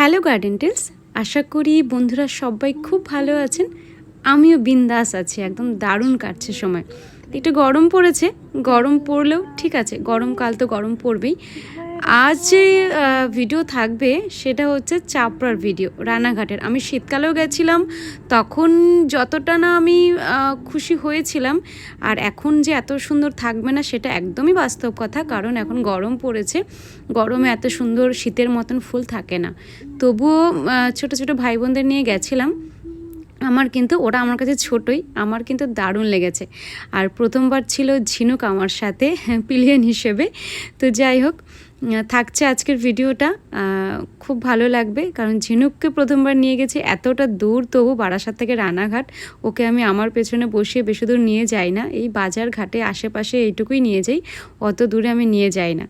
Hello garden tales, আশা করি বন্ধুরা সবাই খুব ভালো আছেন। আমিও বিন্দাস আছি, একদম দারুণ কাটছে সময়। একটু গরম পড়েছে, গরম পড়লেও ঠিক আছে, গরমকাল তো গরম পড়বেই। আজ যে ভিডিও থাকবে সেটা হচ্ছে চাপড়ার ভিডিও রানাঘাটের আমি শীতকালেও গেছিলাম, তখন যতটা না আমি খুশি হয়েছিলাম, আর এখন যে এত সুন্দর থাকবে না সেটা একদমই বাস্তব কথা, কারণ এখন গরম পড়েছে। গরমে এত সুন্দর শীতের মতন ফুল থাকে না। তবুও ছোট ছোট ভাই বোনদের নিয়ে গেছিলাম। আমার কিন্তু, ওরা আমার কাছে ছোটই, আমার কিন্তু দারুণ লেগেছে। আর প্রথমবার ছিল ঝিনুক আমার সাথে, পিলিয়ন হিসেবে। তো যাই হোক থাকছে আজকের ভিডিওটা। খুব ভালো লাগবে কারণ ঝিনুককে প্রথমবার নিয়ে গেছি এতটা দূর তবু বারাসাত থেকে রানাঘাট। ওকে আমি আমার পেছনে বসিয়ে বেশি দূর নিয়ে যাই না এই বাজার ঘাটে আশেপাশে এইটুকুই নিয়ে যাই অত দূরে আমি নিয়ে যাই না।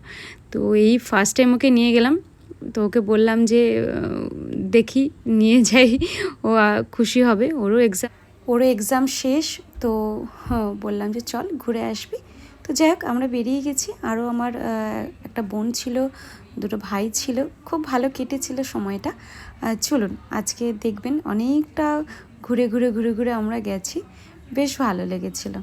তো এই ফার্স্ট টাইম ওকে নিয়ে গেলাম তো ওকে বললাম যে দেখি নিয়ে যাই ও খুশি হবে ওরও এক্সাম ওরও এক্সাম শেষ তো হ্যাঁ, বললাম যে চল ঘুরে আসবি। তো যাই হোক আমরা বেরিয়ে গেছি আরও আমার একটা বোন ছিল, দুটো ভাই ছিল, খুব ভালো কেটেছিল সময়টা। চলুন, আজকে দেখবেন অনেকটা ঘুরে ঘুরে ঘুরে ঘুরে আমরা গেছি, বেশ ভালো লেগেছিলো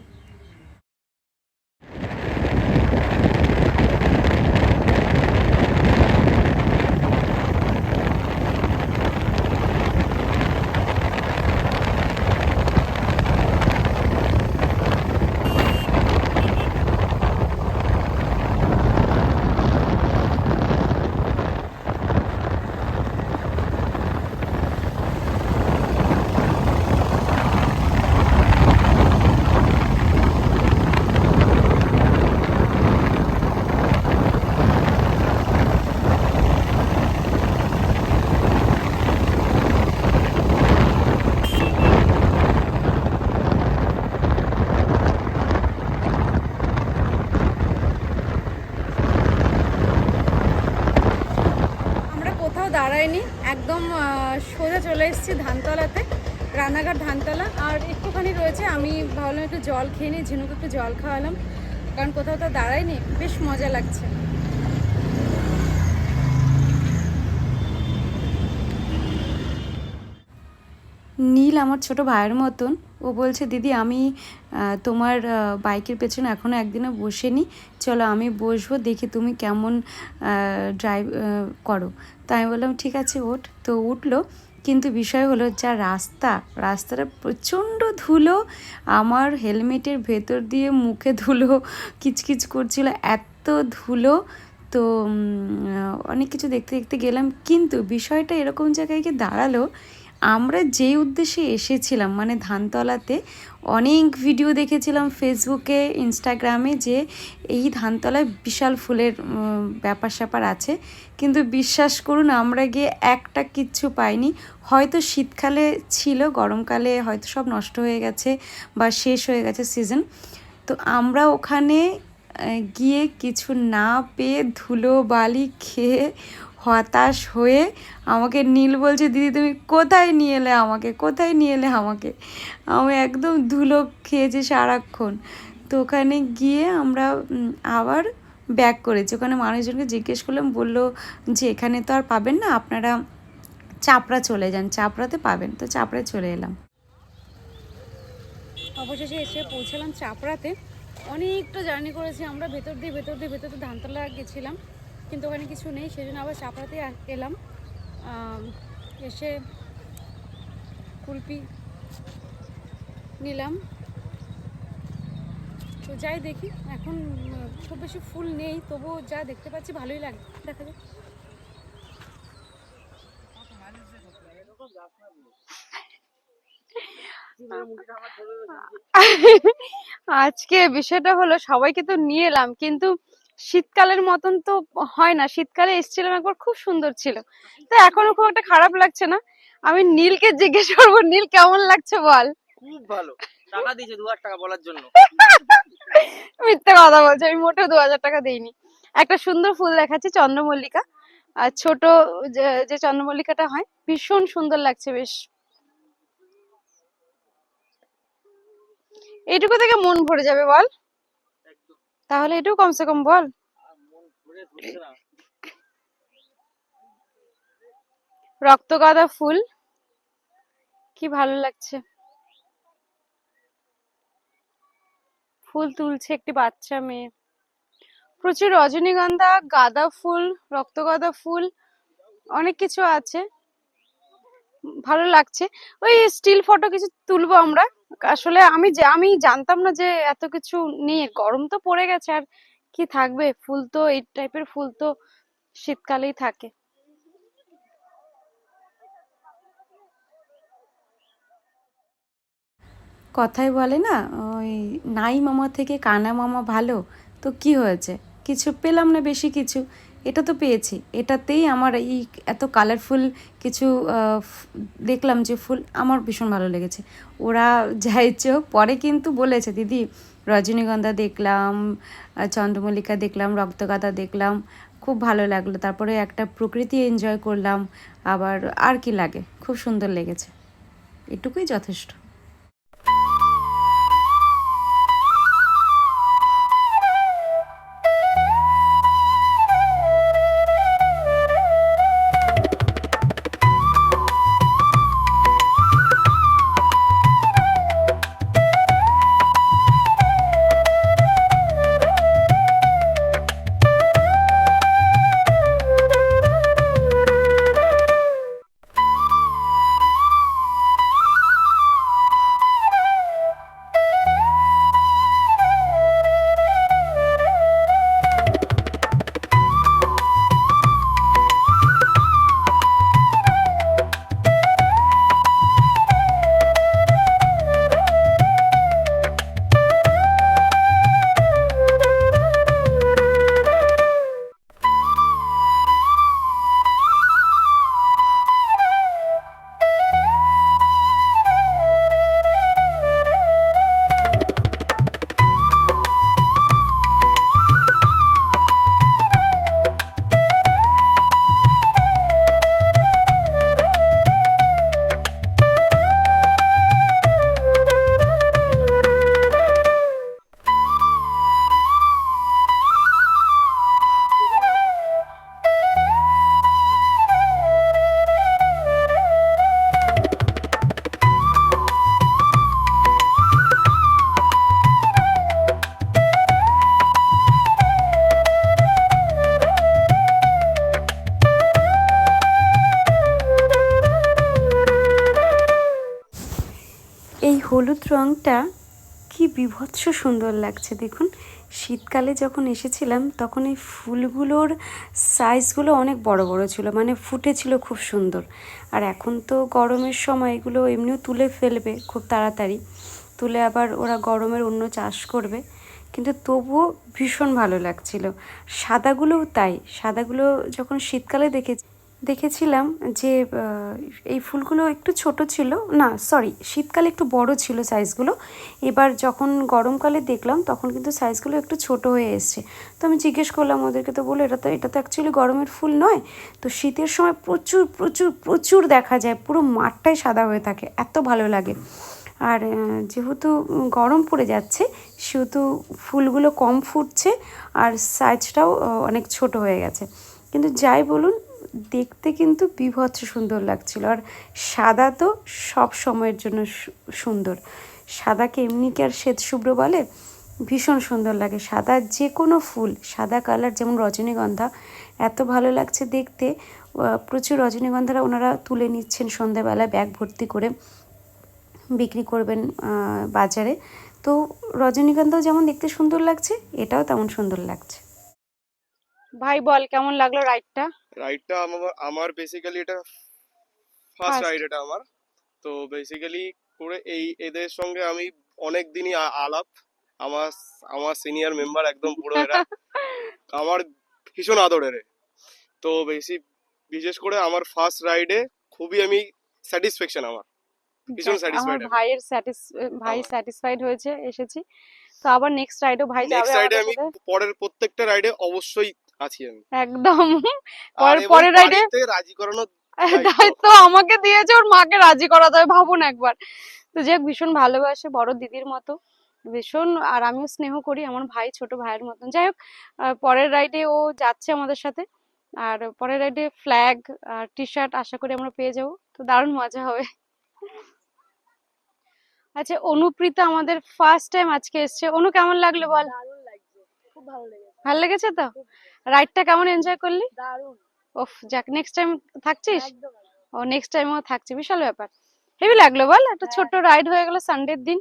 আমরা কোথাও দাঁড়াইনি একদম আহ, সোজা চলে এসেছি ধানতলাতে রানাঘাট ধানতলা একটুখানি রয়েছে। আমি ভাবলাম একটু জল খেয়ে নিই, ঝিনুক একটু জল খাওয়ালাম, কারণ কোথাও তো দাঁড়ায়নি। বেশ মজা লাগছে। নীল আমার ছোট ভাইয়ের মতন। ও বলছে, দিদি, আমি তোমার বাইকের পেছনে এখনও একদিনও বসেনি। চলো আমি বসবো, দেখি তুমি কেমন ড্রাইভ করো। তাই আমি বললাম, ঠিক আছে, ওঠ। তো উঠল। কিন্তু বিষয় হলো, যা রাস্তা, রাস্তাটা প্রচণ্ড ধুলো। আমার হেলমেটের ভেতর দিয়ে মুখে ধুলো, কিচকিচ করছিল, এত ধুলো। তো অনেক কিছু দেখতে দেখতে গেলাম। কিন্তু বিষয়টা এরকম জায়গায় গিয়ে দাঁড়াল আমরা যেই উদ্দেশ্যে এসেছিলাম মানে ধানতলাতে অনেক ভিডিও দেখেছিলাম ফেসবুকে ইনস্টাগ্রামে যে এই ধানতলায় বিশাল ফুলের ব্যাপার স্যাপার আছে। কিন্তু বিশ্বাস করুন, আমরা গিয়ে একটা কিচ্ছু পাইনি। হয়তো শীতকালে ছিল, গরমকালে হয়তো সব নষ্ট হয়ে গেছে বা শেষ হয়ে গেছে সিজন তো আমরা ওখানে গিয়ে কিছু না পেয়ে ধুলো বালি খেয়ে হতাশ হয়ে আমাকে নীল বলছে, দিদি, তুমি কোথায় নিয়ে এলে আমাকে? কোথায় নিয়ে এলে আমাকে? আমি একদম ধুলো খেয়েছি সারাক্ষণ। তো ওখানে গিয়ে আমরা আবার ব্যাক করেছি। ওখানে মানুষজনকে জিজ্ঞেস করলাম, বলল যে, এখানে তো আর পাবেন না, আপনারা চাপড়া চলে যান। চাপড়াতে পাবেন। তো চাপড়ায় চলে এলাম। অবশেষে এসে পৌঁছালাম চাপড়াতে। অনেকটা জার্নি করেছি আমরা, ভেতর দিয়ে ভেতর দিয়ে ভেতর দিয়ে ধানতলা গেছিলাম। কিন্তু ওখানে কিছু নেই সেই জন্য আবার চাপড়াতে এলাম। এসে কুলপি নিলাম। তো যাই দেখি, এখন খুব বেশি ফুল নেই, তবুও যা দেখতে পাচ্ছি ভালোই লাগে, দেখা যাক। আজকে বিষয়টা হলো সবাইকে তো নিয়ে এলাম, কিন্তু শীতকালের মতন তো হয় না। শীতকালে এসেছিলাম একবার খুব সুন্দর ছিল। তো এখনও খুব একটা খারাপ লাগছে না। আমি নীলকে জিজ্ঞেস করব নীল কেমন লাগছে বল? খুব ভালো। টাকা দিয়েছে দু হাজার টাকা বলার জন্য। মিথ্যে কথা বলছে আমি মোটেও দু হাজার টাকা দিইনি। একটা সুন্দর ফুল দেখাচ্ছি চন্দ্রমল্লিকা। আর ছোট যে- চন্দ্রমল্লিকাটা হয় ভীষণ সুন্দর লাগছে বেশ। এইটুকু থেকে মন ভরে যাবে বল। তাহলে এটুকু কমসে কম বল। না রক্তগাঁদা ফুল। কি ভালো লাগছে। ফুল তুলছে একটি বাচ্চা মেয়ে। প্রচুর রজনীগন্ধা, গাঁদা ফুল রক্তগাঁদা ফুল, অনেক কিছু আছে। ভালো লাগছে। ওই স্টিল ফটো কিছু তুলবো আমরা। আসলে আমি যে, আমি জানতাম না যে এত কিছু নিয়ে গরম তো পড়ে গেছে। আর কি থাকবে? ফুল তো এই টাইপের ফুল তো শীতকালেই থাকে। কথায় বলে না, ওই নাই মামা থেকে কানা মামা ভালো। তো কি হয়েছে? কিছু পেলাম না বেশি কিছু? এটা তো পেয়েছি। এটাতেই আমার এই এত কালারফুল কিছু দেখলাম যে ফুল আমার ভীষণ ভালো লেগেছে। ওরা যা ইচ্ছে হোক পরে কিন্তু বলেছে, দিদি, রজনীগন্ধা দেখলাম চন্দ্রমল্লিকা দেখলাম রক্তগাঁদা দেখলাম, খুব ভালো লাগল। তারপরে একটা প্রকৃতি এনজয় করলাম, আবার আর কি লাগে, খুব সুন্দর লেগেছে। এটুকুই যথেষ্ট। এই হলুদ রঙটা কি বিভৎস সুন্দর লাগছে, দেখুন। শীতকালে যখন এসেছিলাম, তখন এই ফুলগুলোর সাইজগুলো অনেক বড় বড় ছিল মানে ফুটেছিল খুব সুন্দর। আর এখন তো গরমের সময় এগুলো এমনিও তুলে ফেলবে খুব তাড়াতাড়ি। তুলে আবার ওরা গরমের অন্য চাষ করবে। কিন্তু তবুও ভীষণ ভালো লাগছিল। সাদাগুলোও তাই, সাদাগুলো যখন শীতকালে দেখে দেখেছিলাম যে এই ফুলগুলো একটু ছোট ছিল। না সরি শীতকালে একটু বড় ছিল সাইজগুলো এবার যখন গরমকালে দেখলাম, তখন কিন্তু সাইজগুলো একটু ছোট হয়ে এসছে। তো আমি জিজ্ঞেস করলাম, ওদেরকে তো বলে, এটা তো এটা তো অ্যাকচুয়ালি গরমের ফুল নয়। তো শীতের সময় প্রচুর প্রচুর প্রচুর দেখা যায়। পুরো মাঠটাই সাদা হয়ে থাকে। এত ভালো লাগে। আর যেহেতু গরম পড়ে যাচ্ছে, সেহেতু ফুলগুলো কম ফুটছে, আর সাইজটাও অনেক ছোট হয়ে গেছে। কিন্তু যাই বলুন দেখতে কিন্তু বিভৎস সুন্দর লাগছিল। আর সাদা তো সব সময়ের জন্য সুন্দর। সাদাকে এমনি কি আর শ্বেত শুভ্র বলে? ভীষণ সুন্দর লাগে। সাদা যে কোনো ফুল, সাদা কালার যেমন রজনীগন্ধা, এত ভালো লাগছে দেখতে। প্রচুর রজনীগন্ধারা ওনারা তুলে নিচ্ছেন সন্ধ্যাবেলায় ব্যাগ ভর্তি করে বিক্রি করবেন বাজারে। তো রজনীগন্ধাও যেমন দেখতে সুন্দর লাগছে, এটাও তেমন সুন্দর লাগছে। ভাই বল, কেমন লাগল রাইডটা রাইডটা আমার আমার বেসিক্যালি এটা ফার্স্ট রাইড এটা আমার। তো বেসিক্যালি করে এই এদের সঙ্গে আমি অনেক দিনই আলাপ। আমার আমার সিনিয়র মেম্বার একদম পুরো এরা। আমার ভীষণ আদরের। তো বেশি বিশেষ করে আমার ফার্স্ট রাইডে খুবই আমি স্যাটিসফ্যাকশন আমার। ভীষণ satisfied আমার ভাইয়ের ভাই স্যাটিসফাইড হয়েছে এসেছি। তো আবার নেক্সট রাইডও ভাই যাবে নেক্সট রাইডে আমি পরের প্রত্যেকটা রাইডে অবশ্যই আছি আমি একদম পরের ride রাজি করানো দায়িত্ব। আমাকে দিয়েছে ওর মাকে রাজি করাতে হবে ভাবুন একবার। তো যাক ভীষণ ভালোবাসে বড় দিদির মতো। ভীষণ আর আমিও স্নেহ করি আমার ভাই ছোট ভাইয়ের মতন। যাই হোক পরের রাইডে ও যাচ্ছে আমাদের সাথে। আর পরের রাইডে ফ্ল্যাগ আর টি শার্ট আশা করি আমরা পেয়ে যাব। তো দারুণ মজা হবে। আচ্ছা অনুপ্রীতা আমাদের ফার্স্ট টাইম আজকে এসছে। অনু কেমন লাগল বল? দারুণ লাগছে। খুব ভালো লেগেছে। ভালো লেগেছে তো? রাইডটা কেমন এনজয় করলি? দারুণ। ওফ যাক নেক্সট টাইম থাকছিস? ও নেক্সট টাইমও থাকছে বিশাল ব্যাপার। হেভি লাগল বল একটা ছোট্ট রাইড হয়ে গেল সানডের দিন।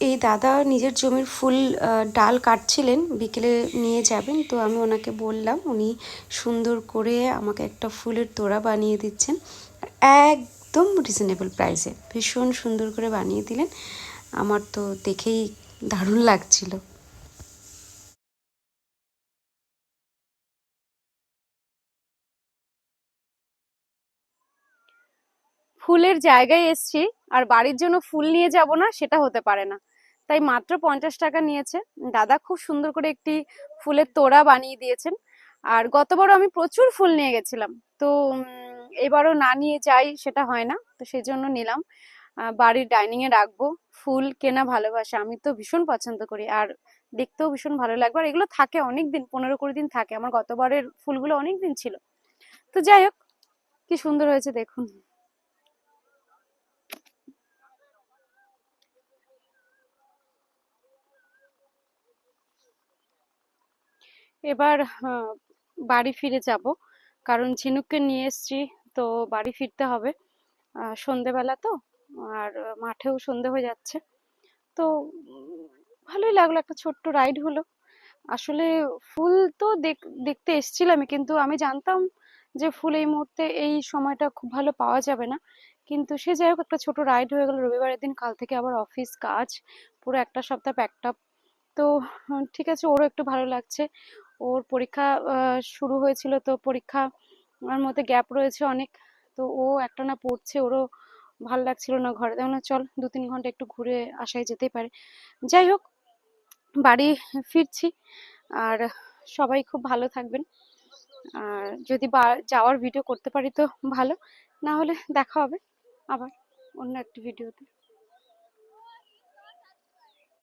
এই দাদা নিজের জমির ফুল আহ, ডাল কাটছিলেন বিকেলে নিয়ে যাবেন তো আমি ওনাকে বললাম উনি সুন্দর করে আমাকে একটা ফুলের তোড়া বানিয়ে দিচ্ছেন। আর একদম রিজনেবল প্রাইসে ভীষণ সুন্দর করে বানিয়ে দিলেন। আমার তো দেখেই দারুণ লাগছিল। ফুলের জায়গায় এসছি, আর বাড়ির জন্য ফুল নিয়ে যাব না, সেটা হতে পারে না। তাই মাত্র পঞ্চাশ টাকা নিয়েছে। দাদা খুব সুন্দর করে একটি ফুলের তোড়া বানিয়ে দিয়েছেন। আর গতবারও আমি প্রচুর ফুল নিয়ে গেছিলাম। তো এবারও না নিয়ে যাই সেটা হয় না, তো সেই জন্য নিলাম বাড়ির ডাইনিং এ রাখব। ফুল কেনা ভালোবাসা, আমি তো ভীষণ পছন্দ করি। আর দেখতেও ভীষণ ভালো লাগবে। আর এগুলো থাকে অনেক দিন পনেরো কুড়ি দিন থাকে। আমার গতবারের ফুলগুলো অনেক দিন ছিল। তো যাই হোক, কি সুন্দর হয়েছে দেখুন। এবার বাড়ি ফিরে যাব। কারণ ঝিনুককে নিয়ে এসেছি। তো বাড়ি ফিরতে হবে। সন্ধেবেলা তো, আর মাঠেও সন্ধে হয়ে যাচ্ছে। তো ভালোই লাগল, একটা ছোট্ট রাইড হলো। আসলে ফুল তো দেখতে এসেছিলামই, কিন্তু আমি জানতাম যে ফুল এই মুহূর্তে এই সময়টা খুব ভালো পাওয়া যাবে না। কিন্তু সে যাই হোক, একটা ছোট রাইড হয়ে গেল। রবিবারের দিন কাল থেকে আবার অফিস, কাজ, পুরো একটা সপ্তাহ প্যাকড আপ তো, ঠিক আছে, ওরও একটু ভালো লাগছে। ওর পরীক্ষা শুরু হয়েছিল তো পরীক্ষা আমার মধ্যে গ্যাপ রয়েছে অনেক। তো ও একটা না পড়ছে, ওরও ভালো লাগছিল না ঘরে। দেখো না, চল দু তিন ঘণ্টা একটু ঘুরে আসাই যেতেই পারে। যাই হোক, বাড়ি ফিরছি। আর সবাই খুব ভালো থাকবেন। আর যদি যাওয়ার ভিডিও করতে পারি তো ভালো। না হলে দেখা হবে আবার অন্য একটি ভিডিওতে